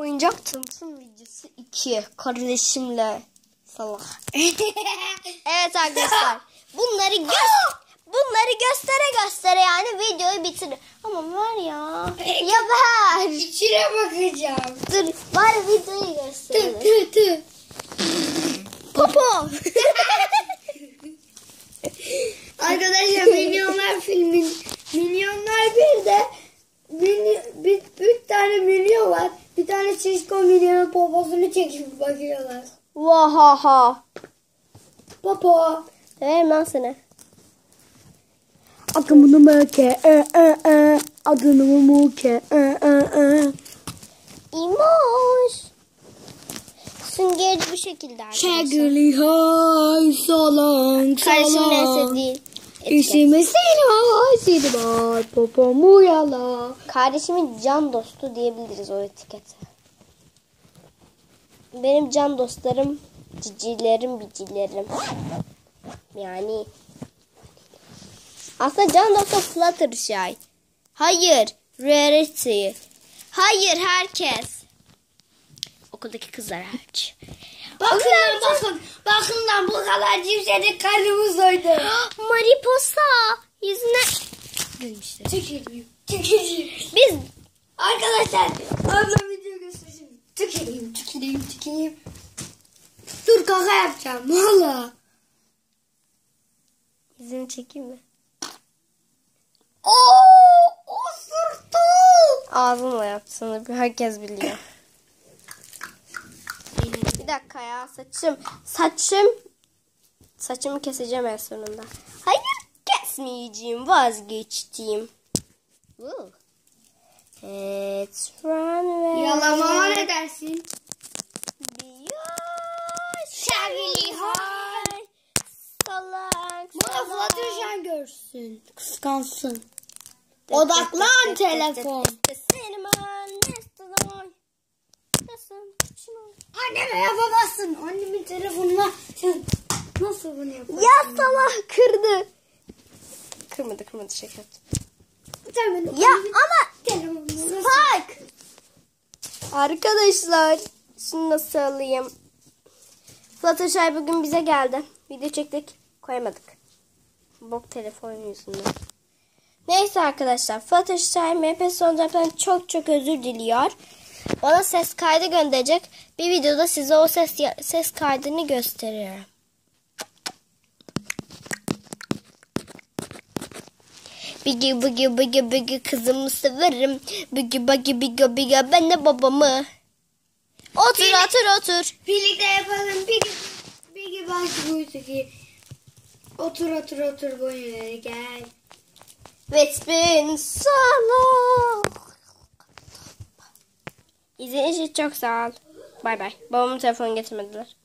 Oyuncak tanıtım videosu 2. Kardeşimle salak. evet arkadaşlar. Bunları gö bunları göstere göstere yani videoyu bitirir. Ama ver ya. Ya ver. İçine bakacağım. Dur bari videoyu Tı göster. tı tı. Popo. Arkadaşlar Milyonlar filmin Milyonlar bir de milyon, bir, bir tane milyon var. Bir tane milyonun poposunu çekip bakıyorlar. Vahaha. Popo. Ver ben sana. Adımını möke, e, e, e. Adını möke, e, e, e. İmoş. Süngeri bu şekilde arkadaşlar. Şegli hay salan Kardeşimin en salan. sevdiği İşime seni hasidi var popomu yala. Kardeşimin can dostu diyebiliriz o etikete. Benim can dostlarım cicilerim bicilerim. Yani aslında can dostu Fluttershy. Hayır, Rarity. Hayır, herkes. Okuldaki kızlar hariç. Bakın lan bakın. Bakın lan bu kadar cimsedik karnımız doydu. Mariposa yüzüne gülmüşler. Biz kaka yapacağım valla. yüzünü çekeyim mi? Oo, osurdu. Ağzımla yaptığını herkes biliyor. Bir dakika ya saçım. Saçım. Saçımı keseceğim en sonunda. Hayır kesmeyeceğim vazgeçtim. Woo. Let's run away. Yalamama ne dersin? Şagili hay. Salak. Bana salak. Fluttershy görsün. Kıskansın. Odaklan telefon. Nasıl? Küçük Anneme yapamazsın. Annemin telefonuna sen nasıl bunu yaparsın? Ya salak kırdı. Kırmadı kırmadı benim Ya ama Bak. Arkadaşlar şunu nasıl alayım? Fluttershy bugün bize geldi. Video çektik koyamadık. Bok telefon yüzünden. Neyse arkadaşlar Fluttershy MP Sonra'dan çok çok özür diliyor. Bana ses kaydı gönderecek. Bir videoda size o ses ses kaydını gösteriyorum. Bigi bigi bigi bigi kızımı severim. Bigi bigi bigi bigi ben de babamı. Otur Bili- otur otur. Birlikte yapalım. Peki bak buydu ki. Otur otur otur boyunları gel. It's been so long. İzlediğiniz için çok sağ ol. Bay bay. Babamın telefonu getirmediler.